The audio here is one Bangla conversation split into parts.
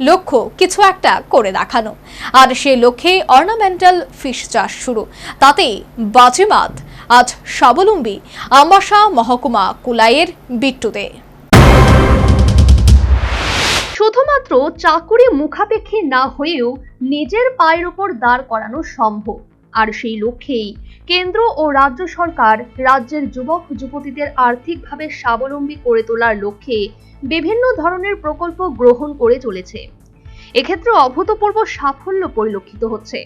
লক্ষ্য কিছু একটা করে দেখানো। আর সে লক্ষ্যে অর্নামেন্টাল ফিশ চাষ শুরু। তাতেই বাজিমাত আজ স্বাবলম্বী আম্বাসা মহকুমা কুলাইয়ের বিট্টুতে। শুধুমাত্র চাকুরি মুখাপেক্ষী না হয়েও নিজের পায়ের উপর দাঁড় করানো সম্ভব। আর সেই লক্ষ্যেই কেন্দ্র ও রাজ্য সরকার রাজ্যের যুবক, যুবতীদের আর্থিকভাবে স্বাবলম্বী করে তোলার লক্ষ্যে বিভিন্ন ধরনের প্রকল্প গ্রহণ করে চলেছে। এক্ষেত্রে অভূতপূর্ব সাফল্য পরিলক্ষিত হচ্ছে।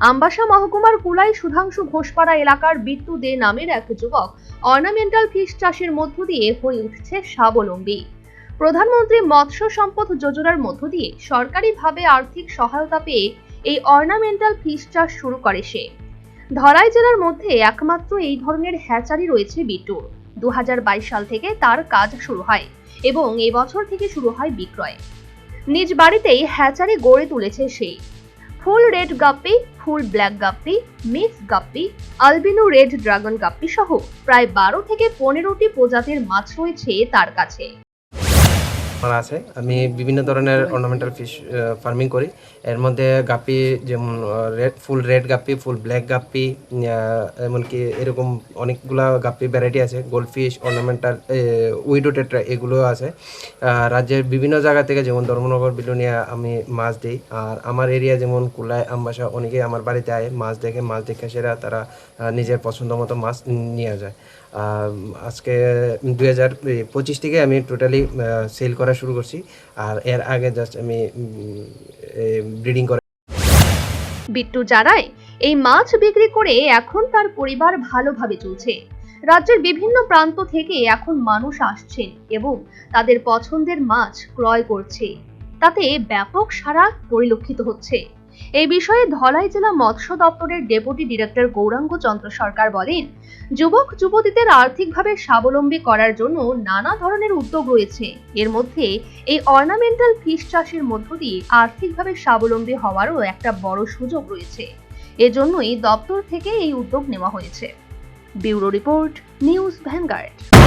আমবাসা মহকুমার কুলাই সুধাংশু ঘোষপাড়া এলাকার বিট্টু দে নামের এক যুবক অর্নামেন্টাল ফিশ চাষের মধ্য দিয়ে হয়ে উঠছে স্বাবলম্বী। প্রধানমন্ত্রী মৎস্য সম্পদ যোজনার মধ্য দিয়ে সরকারিভাবে আর্থিক সহায়তা পেয়ে এই অর্নামেন্টাল ফিশ চাষ শুরু করে সে। ধলাই জেলার মধ্যে একমাত্র এই ধরনের হ্যাচারি রয়েছে বিটুর দু হাজার বাইশ সাল থেকে তার কাজ শুরু হয় এবং এবছর থেকে শুরু হয় বিক্রয়। নিজ বাড়িতেই হ্যাচারি গড়ে তুলেছে সে। Full red guppy, full black guppy mix guppy, albino red dragon guppy সহ প্রায় বারো থেকে পনেরোটি প্রজাতির মাছ রয়েছে তার কাছে। আমার আছে। আমি বিভিন্ন ধরনের অর্নামেন্টাল ফিশ ফার্মিং করি। এর মধ্যে গাপ্পি যেমন red full red guppy full black ah, এমনকি এরকম অনেকগুলা গাপ্পি ভ্যারাইটি আছে। Gold fish ornamental widow tetra এগুলো আছে। রাজ্যের বিভিন্ন জায়গা থেকে যেমন ধর্মনগর বিলুনিয়া আমি মাছ দিই। আর আমার এরিয়া যেমন কুলাই আমবাসা অনেকেই আমার বাড়িতে আয়। মাছ দেখে মাছ দেখে সেরা তারা নিজের পছন্দ মতো মাছ নিয়ে যায়। আজকে দুই হাজার পঁচিশ থেকে আমি টোটালি সেল করা শুরু করছি। আর এর আগে জাস্ট আমি ব্রিডিং করা বিট্টু জানায়, এই মাছ বিক্রি করে এখন তার পরিবার ভালোভাবে চলছে। রাজ্যের বিভিন্ন প্রান্ত থেকে এখন মানুষ আসছেন এবং তাদের পছন্দের মাছ ক্রয় করছে। তাতে ব্যাপক সারা পরিলক্ষিত হচ্ছে। এই বিষয়ে ধলাই জেলা মৎস্য দপ্তরের ডেপুটি ডিরেক্টর গৌরাঙ্গ চন্দ্র সরকার বলেন, যুবক যুবতীদের আর্থিকভাবে স্বাবলম্বী করার জন্য নানা ধরনের উদ্যোগ রয়েছে। এর মধ্যে এই অর্নামেন্টাল ফিশ চাষের মধ্য দিয়ে আর্থিকভাবে স্বাবলম্বী হওয়ারও একটা বড় সুযোগ রয়েছে। এজন্যই দপ্তর থেকে এই উদ্যোগ নেওয়া হয়েছে। Bureau report, News Vanguard.